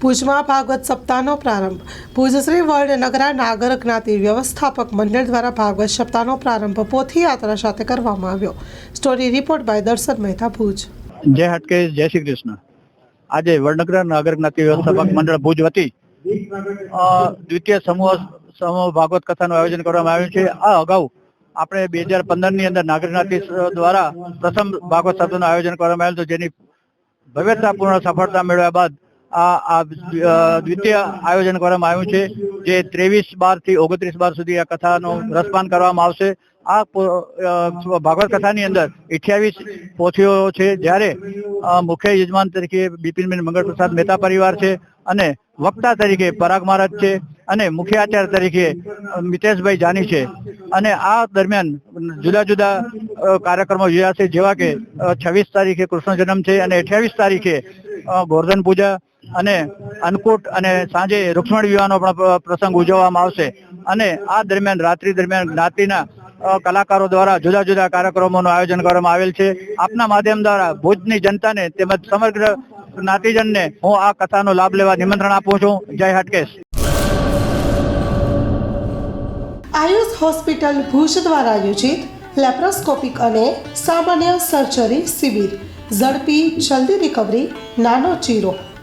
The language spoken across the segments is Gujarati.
ભુજમાં ભાગવત સપ્તાહનો પ્રારંભ. ભુજ શ્રી વર્ણનગરા નાગર જ્ઞાતિ વ્યવસ્થાપક મંડળ દ્વારા ભાગવત સપ્તાહનો પ્રારંભ પોથી યાત્રા સાથે કરવામાં આવ્યો. સ્ટોરી રિપોર્ટ બાય દર્શન મહેતા ભુજ. જય હટકેશ જય શ્રી કૃષ્ણ. આજે વડનગર નાગર જ્ઞાતિ વ્યવસ્થાપક મંડળ ભુજ વતી દ્વિતીય સમૂહ સમૂહ ભાગવત કથાનું આયોજન કરવામાં આવ્યું છે. આ અગાઉ આપણે બે હજાર પંદરની અંદર નાગર જ્ઞાતિ દ્વારા પ્રથમ ભાગવત સત્રનું આયોજન કરવામાં આવ્યું હતું, જેની ભવ્યતાપૂર્ણ સફળતા મેળવ્યા બાદ આ દ્વિતીય આયોજન કરવામાં આવ્યું છે, જે ત્રેવીસ બારથી ઓગણત્રીસ બાર સુધી આ કથાનું રસપાન કરવામાં આવશે. આ ભાગવત કથાની અંદર અઠ્યાવીસ પોથીઓ છે, જ્યારે મુખ્ય યજમાન તરીકે બિપિનબેન મંગળપ્રસાદ મહેતા પરિવાર છે અને વક્તા તરીકે પરાગ મહારાજ છે અને મુખ્ય આચાર્ય તરીકે મિતેશભાઈ જાની છે. અને આ દરમિયાન જુદા જુદા કાર્યક્રમો યોજાશે, જેવા કે છવ્વીસ તારીખે કૃષ્ણ જન્મ છે અને અઠ્યાવીસ તારીખે ગોર્ધન પૂજા અને અન્નકૂટ અને સાંજે રૂક્ષ્મણ વિવાહનો પણ પ્રસંગ ઉજવવામાં આવશે. અને આ દરમિયાન, રાત્રિ દરમિયાન જ્ઞાતિના કલાકારો દ્વારા જુદા જુદા કાર્યક્રમોનું આયોજન કરવામાં આવેલ છે. આપના માધ્યમ દ્વારા ભુજની જનતાને તેમજ સમગ્ર જ્ઞાતિજનને હું આ કથાનો લાભ લેવા નિમંત્રણ આપું છું. જય હટકેશ. આયુષ હોસ્પિટલ ભુજ દ્વારા આયોજિત લેપ્રોસ્કોપિક અને સામાન્ય સર્જરી શિબિર. ઝડપી, જલ્દી રિકવરી, નાનો ચીરો.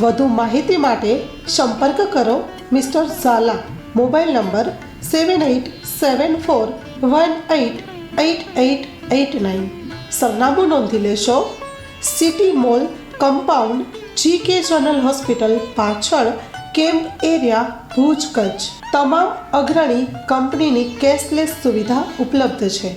વધુ માહિતી માટે સંપર્ક કરો mister Zala. Mobile number seven eight seven four one eight eight eight eight nine. સરનામું નોંધી લેશો. City mall compound G K general hospital પાછળ કેમ્પ એરિયા ભુજ કચ્છ. તમામ અગ્રણી કંપનીની કેશલેસ સુવિધા ઉપલબ્ધ છે.